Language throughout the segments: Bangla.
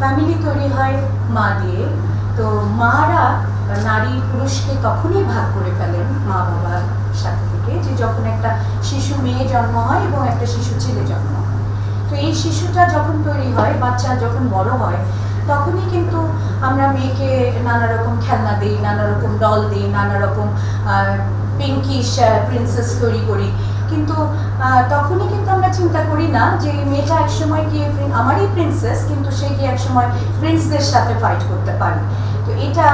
ফ্যামিলি তৈরি হয় মা দিয়ে। তো মারা নারী পুরুষকে তখনই ভাগ করে ফেলেন মা বাবার সাথে থেকে, যে যখন একটা শিশু মেয়ে জন্ম হয় এবং একটা শিশু ছেলে জন্ম হয়। তো এই শিশুটা যখন তৈরি হয়, বাচ্চা যখন বড় হয়, তখনই কিন্তু আমরা মেয়েকে নানা রকম খেলনা দিই, নানা রকম ডল দিই, নানা রকম পিঙ্কিশ প্রিন্সেস তৈরি করি। কিন্তু তখনই কিন্তু আমরা চিন্তা করি না যে মেয়েটা একসময় গিয়ে আমারই প্রিন্সেস কিন্তু সে গিয়ে একসময় প্রিন্সদের সাথে ফাইট করতে পারে। তো এটা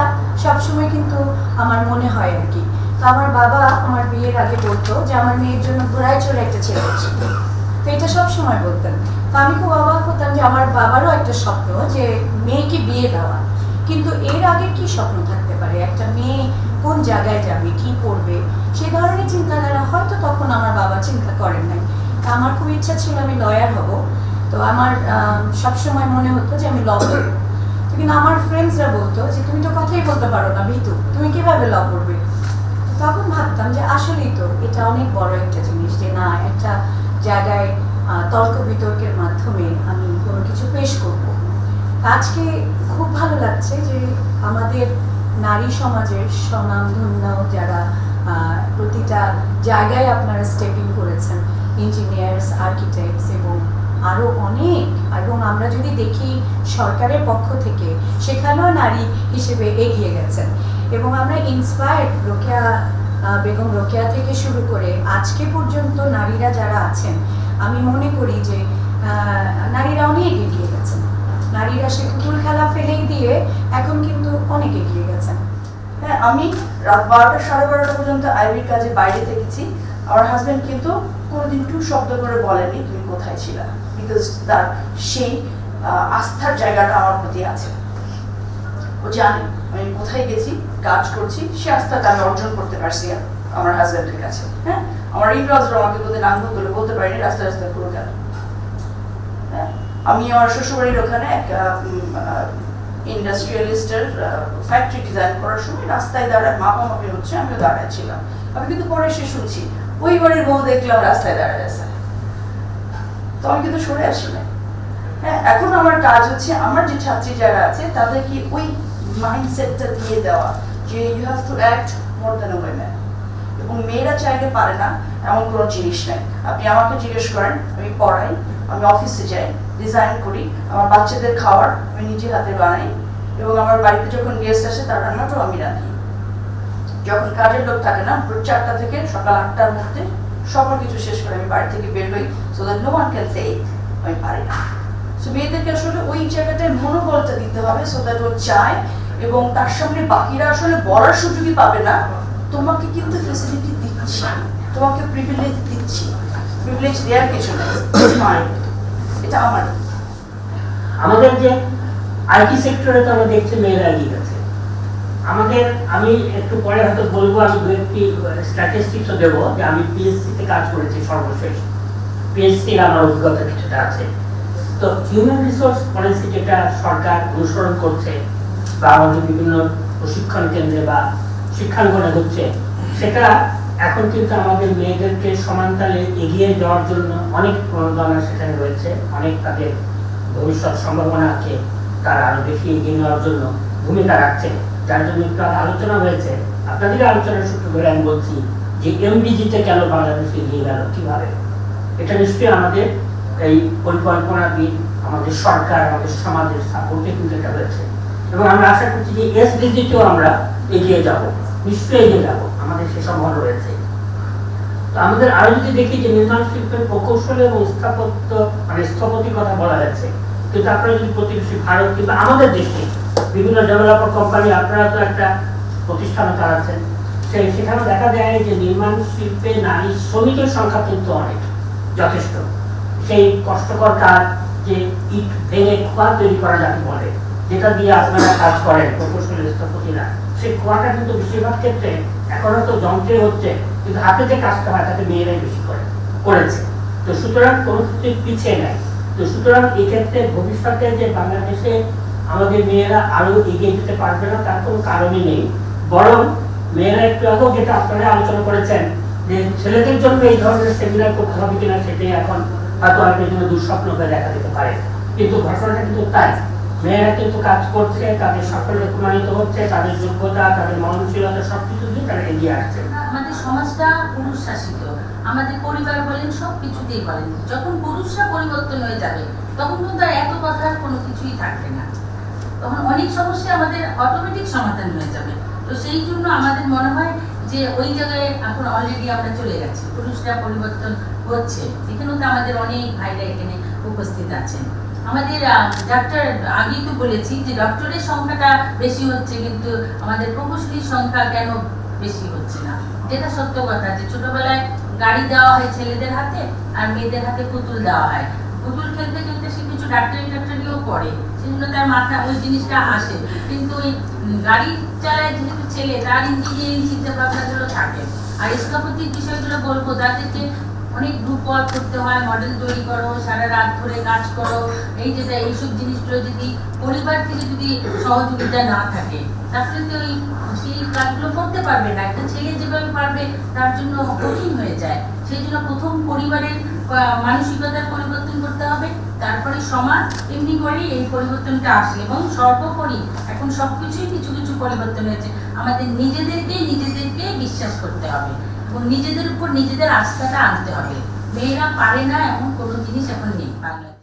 সবসময় কিন্তু আমার মনে হয় আর কি। তো আমার বাবা আমার বিয়ের আগে বলতো যে আমার মেয়ের জন্য ঘোড়ায় চড়ে একটা ছেলে আসবে তো এটা সব সময় বলতেন। তো আমি খুব অবাক হতাম যে আমার বাবারও একটা স্বপ্ন যে মেয়েকে বিয়ে দেওয়া। কিন্তু এর আগে কি স্বপ্ন থাকতে পারে? একটা মেয়ে কোন জায়গায় যাবে, কি করবে, সে ধরনের চিন্তাধারা হয়তো তখন আমার বাবা চিন্তা করেন নাই। তা আমার খুব ইচ্ছা ছিল আমি লয়ার হব। তো আমার সবসময় মনে হতো যে আমি ল করব। কিন্তু আমার ফ্রেন্ডসরা বলতো যে, তুমি তো কথাই বলতে পারো না, ভিতু, তুমি কীভাবে ল করবে? তখন ভাবতাম যে, আসলেই তো এটা অনেক বড় একটা জিনিস যে, না, একটা জায়গায় তর্ক বিতর্কের মাধ্যমে আমি কোনো কিছু পেশ করব। আজকে খুব ভালো লাগছে যে, আমাদের নারী সমাজের স্বনামধন্য যারা প্রতিটা জায়গায় আপনারা স্টেপিং করেছেন ইঞ্জিনিয়ার্স আর্কিটেক্টস এবং আরও অনেক। এবং আমরা যদি দেখি সরকারের পক্ষ থেকে, সেখানেও নারী হিসেবে এগিয়ে গেছেন। এবং আমরা ইন্সপায়ার্ড রোকেয়া বেগম রোকেয়া থেকে শুরু করে আজকে পর্যন্ত নারীরা যারা আছেন, আমি মনে করি যে নারীরা অনেক এগিয়ে গেছেন। নারীরা সে পুতুল খেলা ফেলেই দিয়ে এখন কিন্তু অনেক এগিয়ে গেছেন হ্যাঁ আমি রাত বারোটা সাড়ে বারোটা পর্যন্ত আইবির কাজে বাইরে থেকেছি। আমার হাজবেন্ড কিন্তু কোনোদিন টু শব্দ করে বলেনি তুমি কোথায় ছিলা? বিকজ তার সেই আস্থার জায়গাটা আমার প্রতি আছে। ও জানে আমি কোথায় গেছি কাজ করছি সে আস্থাটা আমি অর্জন করতে পারছি আমার হাজবেন্ডের কাছে। হ্যাঁ আমার এই ব্লাউজটা আমাকে কোনোদিন আঙ্গুল তুলে বলতে পারিনি রাস্তা রাস্তায় পুরো কেন হ্যাঁ, আমি আমার শ্বশুরবাড়ির ওখানে এক ইন্ডাস্ট্রিয়ালিস্টের ফ্যাক্টরি ডিজাইন করার সময় রাস্তায় দাঁড়ায়, মাপামাপি হচ্ছে, আমিও দাঁড়ায় ছিলাম। আমি কিন্তু পরে এসে শুনছি, ওই বাড়ির বউ দেখলাম রাস্তায় দাঁড়ায় আছে। তো আমি কিন্তু সরে আসি না হ্যাঁ এখন আমার কাজ হচ্ছে, আমার যে ছাত্রী যারা আছে, তাদেরকে ওই মাইন্ডসেটটা দিয়ে দেওয়া যে you have to act more than a women এবং মেয়েরা চাইলে পারে না, এমন কোনো জিনিস নাই। আপনি আমাকে জিজ্ঞেস করেন, আমি পড়াই, আমি অফিসে যাই ডিজাইন করি। আমার বাচ্চাদের খাওয়ার আমি নিজে হাতে বানাই এবং আমার বাড়িতে যখন গেস্ট আসে তার রান্নাটাও আমি রাঁধি। যখন কাজের লোক থাকে না, ভোর চারটা থেকে সকাল আটটার মধ্যে সকল কিছু শেষ করে আমি বাড়ি থেকে বের হই so that no one can say আমি পারি না। সো মেয়েদেরকে আসলে ওই জায়গাটায় মনোবলটা দিতে হবে সো দ্যাট ও চায় এবং তার সামনে বাকিরা আসলে বলার সুযোগই পাবে না। তোমাকে কিন্তু ফেসিলিটি দিচ্ছি, তোমাকে প্রিভিলেজ দিচ্ছি। প্রিভিলেজ দেওয়ার কিছু নেই. এটা আমার। আমাদের যে আইটি সেক্টরে তো আমরা দেখছি মেয়েরা এগিয়ে গেছে। আমাদের, আমি একটু পরে হয়তো বলব, আমি দু একটি দেবো যে আমি পিএসসি তে কাজ করেছি সর্বশেষ। পিএসসি আমার অভিজ্ঞতা কিছুটা আছে। তো হিউম্যান রিসোর্স পলিসি যেটা সরকার অনুসরণ করছে বা আমাদের বিভিন্ন প্রশিক্ষণ কেন্দ্রে বা শিক্ষাঙ্গনে হচ্ছে, সেটা এখন কিন্তু আমাদের মেয়েদেরকে সমানতালে এগিয়ে যাওয়ার জন্য অনেক প্রণোদনা সেখানে রয়েছে। অনেক তাদের ভবিষ্যৎ সম্ভাবনাকে তারা আরও বেশি এগিয়ে নেওয়ার জন্য ভূমিকা রাখছে। যার জন্য একটু আলোচনা হয়েছে। আপনাদের আলোচনার সূত্র ধরে আমি বলছি যে এমডিজিতে কেন বাংলাদেশ এগিয়ে গেল কীভাবে? এটা নিশ্চয়ই আমাদের এই পরিকল্পনা পরিকল্পনাবিদ আমাদের সরকার, আমাদের সমাজের সাপোর্টে কিন্তু এটা হয়েছে। এবং আমরা আশা করছি যে এসডিজিতেও আমরা এগিয়ে যাব, নিশ্চয়ই এগিয়ে যাব। আমাদের সে সম্ভাবনা রয়েছে। তো আমাদের আরও যদি দেখি যে নির্মাণ শিল্পের প্রকৌশল এবং স্থাপত্য মানে স্থপতির কথা বলা যাচ্ছে, কিন্তু আপনারা যদি প্রতিবেশী ভারত কিংবা আমাদের দেশে বিভিন্ন ডেভেলপার কোম্পানি, আপনারা তো একটা প্রতিষ্ঠান চালাচ্ছেন, সেই সেখানে দেখা যায় যে নির্মাণ শিল্পে নারী শ্রমিকের সংখ্যা কিন্তু অনেক, যথেষ্ট। সেই কষ্টকর কাজ যে ইট ভেঙে খোয়া তৈরি করা যাকে বলে, যেটা দিয়ে আপনারা কাজ করেন প্রকৌশলী স্থপতিরা, সেই খোয়াটা কিন্তু বেশিরভাগ ক্ষেত্রে এখনও তো যন্ত্রে হচ্ছে, কিন্তু হাতে যে কাজটা হয় তাতে মেয়েরাই বেশি করে, করেছে। তো সুতরাং কোনো পিছিয়ে নাই। তো সুতরাং এই ক্ষেত্রে ভবিষ্যতে যে বাংলাদেশে আমাদের মেয়েরা আরও এগিয়ে যেতে পারবে না, তার কোনো কারণই নেই। বরং মেয়েরা একটু আগেও যেটা আপনারা আলোচনা করেছেন, যে ছেলেদের জন্য এই ধরনের সেমিনার করতে হবে কিনা, সেটাই এখন হয়তো অনেকের জন্য দুঃস্বপ্ন হয়ে দেখা দিতে পারে। কিন্তু ঘটনাটা কিন্তু তাই। মেয়েরা কিন্তু কাজ করছে, তাদের সাফল্য প্রমাণিত হচ্ছে, তাদের যোগ্যতা, তাদের মননশীলতা সবকিছু দিয়ে তারা এগিয়ে আসছে। আমাদের সমাজটা পুরুষ শাসিত আমাদের পরিবার বলেন সব কিছুতেই বলেন যখন পুরুষরা পরিবর্তন হয়ে যাবে, তখন কিন্তু আর এত কথার কোনো কিছুই থাকবে না। তখন অনেক সমস্যা আমাদের অটোমেটিক সমাধান হয়ে যাবে। তো সেই জন্য আমাদের মনে হয় যে ওই জায়গায় এখন অলরেডি আমরা চলে গেছি। পুরুষরা পরিবর্তন হচ্ছে। এখানেও তো আমাদের অনেক ভাইরা এখানে উপস্থিত আছেন। আমাদের ডাক্তার আগেই তো বলেছি যে ডক্টরের সংখ্যাটা বেশি হচ্ছে, কিন্তু আমাদের প্রকৌশলীর সংখ্যা কেন বেশি হচ্ছে না? যেটা সত্য কথা যে ছোটবেলায় গাড়ি দেওয়া হয় ছেলেদের হাতে আর মেয়েদের হাতে পুতুল দেওয়া হয়। পুতুল খেলতে খেলতে সে কিছু ডাক্তারি টাক্তারিও করে, সেজন্য তার মাথা, ওই জিনিসটা আসে। কিন্তু ওই গাড়ি চালায় যেহেতু ছেলে, তার ইঞ্জিনিয়ারিং চিন্তা ভাবনাগুলো থাকে। আর স্থপতির বিষয়গুলো বলব, তাদেরকে অনেক গ্রুপ ওয়ার্ক করতে হয় মডেল তৈরি করো, সারা রাত ধরে কাজ করো, এই যেটা এইসব জিনিসগুলো যদি পরিবার থেকে যদি সহযোগিতা না থাকে, তাহলে তো ওই সেই কাজগুলো করতে পারবে না। একটা ছেলে যেভাবে পারবে, তার জন্য কঠিন হয়ে যায়। সেই জন্য প্রথম পরিবারের মানসিকতার পরিবর্তন করতে হবে, তারপরে সমাজ এমনি করে এই পরিবর্তনটা আসে এবং সর্বোপরি এখন সবকিছুই কিছু কিছু পরিবর্তন হয়েছে। আমাদের নিজেদেরকেই নিজেদেরকে বিশ্বাস করতে হবে। নিজেদের উপর নিজেদের আস্থাটা আনতে হবে। মেয়েরা পারে না এমন কোনো জিনিস এখন নেই বাংলাদেশে